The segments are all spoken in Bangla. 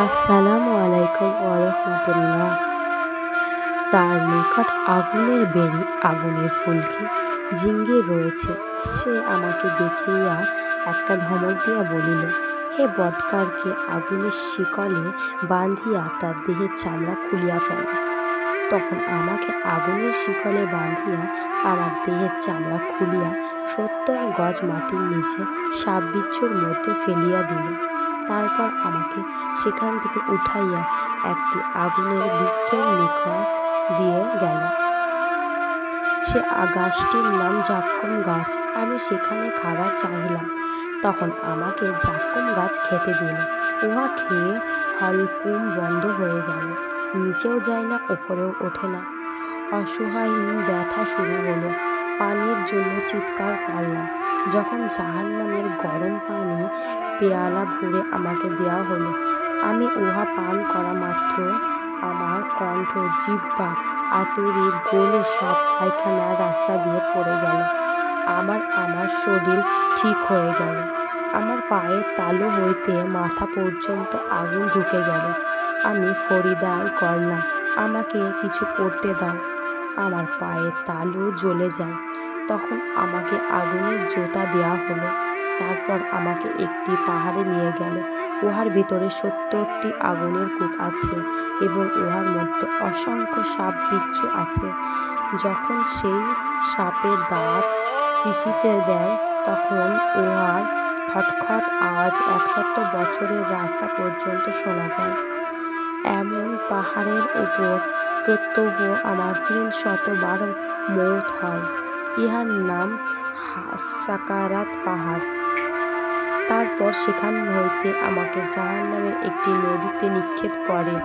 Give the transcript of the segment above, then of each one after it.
আসসালামু আলাইকুম ওরহমতুল্লাহ তার নিকট আগুনের বেরি, আগুনের ফুলকি জিঙ্গে রয়েছে। সে আমাকে দেখিয়া একটা ধমক দিয়া বলিল, হে বদকারকে আগুনের শিকলে বাঁধিয়া তার দেহের চামড়া খুলিয়া ফেল। তখন আমাকে আগুনের শিকলে বাঁধিয়া আমার দেহের চামড়া খুলিয়া সত্তর গজ মাটির নিচে সাপ বিচ্ছুর মধ্যে ফেলিয়া দিল। তারপর আমাকে সেখান থেকে উঠাইয়া একটি আগুনের বৃক্ষের নিকট দিয়ে গেল। সে গাছটির নাম জাক্কুম গাছ। আমি সেখানে খাবার চাহিলাম। তখন আমাকে জাক্কুম গাছ খেতে দিল। উহা খেয়ে হলকুম বন্ধ হয়ে গেল। নিচেও যায় না, ওপরেও ওঠে না। অসহায়হীন ব্যথা শুরু হলো। পানির জন্য চিৎকার করলাম যখন জাহান নামের গরম পানি পেয়ালা ভরে আমাকে দেওয়া হলো, আমি উহা পান করা মাত্র আমার কণ্ঠ জিহ্বা, আতুরি, গলে সব পায়খানা রাস্তা দিয়ে পড়ে গেল। আমার আমার শরীর ঠিক হয়ে গেল। আমার পায়ের তালু হইতে মাথা পর্যন্ত আগুন ঢুকে গেল। আমি ফরিদায় করলাম, আমাকে কিছু করতে দাও। আমার পায়ের তালু জ্বলে যায়। তখন আমাকে আগুনের জোতা দেওয়া হলো। তারপর আমাকে একটি পাহাড়ে নিয়ে গেল। উহার ভিতরে সত্তরটি আগুনের কূপ আছে এবং উহার মধ্যে অসংখ্য সাপ বিচ্ছু আছে। যখন সেই সাপের দাঁত পিষিতে দেয়, তখন উহার খটখট আওয়াজ একশত বছরের রাস্তা পর্যন্ত শোনা যায়। এমন পাহাড়ের উপর প্রত্যহ আমার তিন শত বারো মৌত হয়। ইহার নাম সাকারাত পাহাড়। তারপর সেখান হইতে আমাকে জাহান নামের একটি নদীতে নিক্ষেপ করে।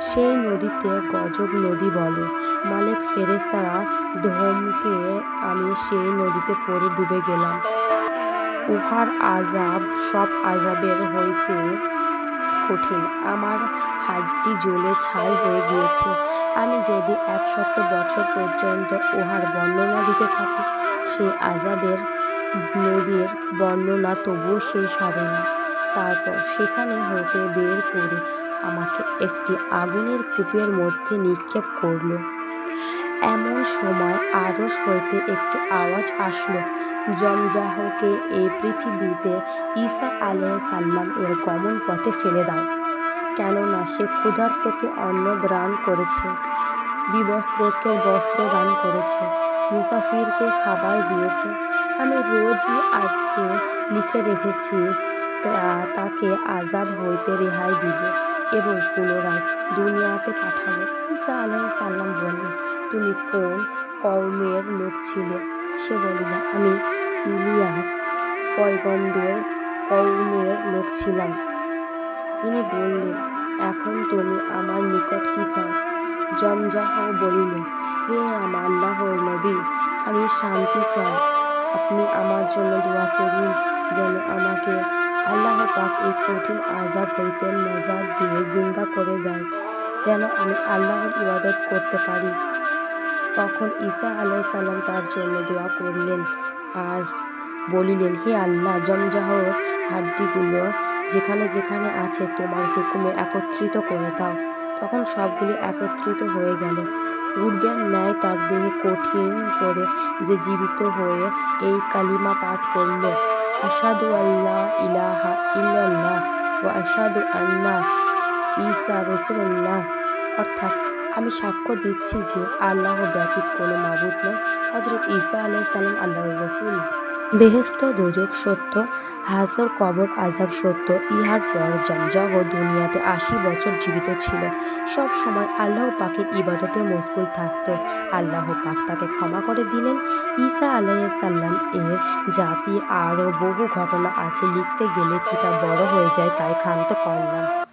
সেই নদীতে গজব নদী বলে। মালিক ফেরেস্তারা ধমকে আমি সেই নদীতে পড়ে ডুবে গেলাম। উহার আজাব সব আজাবের হইতে কঠিন। আমার হাড্ডি জ্বলে ছাই হয়ে গিয়েছে। আমি যদি এক সপ্তাহ বছর পর্যন্ত উহার বর্ণনা দিতে থাকি সেই আজাবের নদীর বর্ণনা তবুও শেষ হবে না। তারপর সেখানে হতে বের করে আমাকে একটি আগুনের কূপের মধ্যে নিক্ষেপ করল। এমন সময় আরস হইতে একটি আওয়াজ আসলো, জমজাহকে এই পৃথিবীতে ঈসা আলহ সাল্লাম এর গমন পথে ফেলে দাও। কেননা সে ক্ষুধার্তকে অন্ন দান করেছে, বিবস্ত্রকে বস্ত্র দান করেছে, মুসাফিরকে খাবার দিয়েছে। আমি রোজই আজকে লিখে রেখেছি তাকে আজাব হইতে রেহাই দিব এবং পুনরায় দুনিয়াতে পাঠাবো। ঈসা আলাহ সাল্লাম বললেন তুমি কোন কৌমের লোক ছিলে? সে বলিল, আমি ইলিয়াস পয়গম্বের কৌমের লোক ছিলাম। তিনি বললেন, এখন তুমি আমার নিকট কি চাও? জমজাহ বলিল, হে আমার আল্লাহর নবী, আমি শান্তি চাই। আপনি আমার জন্য দোয়া করুন, যেন আমাকে আল্লাহ পাক এই কঠিন আজাব হইতে নজার দিয়ে জিন্দা করে দেয়, যেন আমি আল্লাহর ইবাদত করতে পারি। তখন ঈসা আলাই সাল্লাম তার জন্য দোয়া করলেন আর বলিলেন, হে আল্লাহ জমজাহর হাড্ডিগুলো যেখানে যেখানে আছে তোমার হুকুমে একত্রিত করে দাও। তখন সবগুলি একত্রিত হয়ে গেল। উর্গের ন্যায় তার দেহে কঠিন করে যে জীবিত হয়ে এই কালিমা পাঠ করল। আসাদু আল্লাহ ইলাহা ইল্লাল্লাহ ও আসাদু আল্লাহ ঈসা রসুল্লাহ অর্থাৎ আমি সাক্ষ্য দিচ্ছি যে আল্লাহ ব্যতীত কোনো মাবুদ নয়। হজরত ঈসা আলাহ সালাম আল্লাহর রসুল। বেহেস্ত দোজক সত্য হাসর কবর আজাব সত্য, ইহার পর জমজগ দুনিয়াতে আশি বছর জীবিত ছিল। সব সময় আল্লাহ পাকের ইবাদতে মশগুল থাকত। আল্লাহ পাক তাকে ক্ষমা করে দিলেন। ঈসা আলাইসাল্লাম এর জাতি আরও বহু ঘটনা আছে, লিখতে গেলে কিতাব বড় হয়ে যায়, তাই ক্ষান্ত করলাম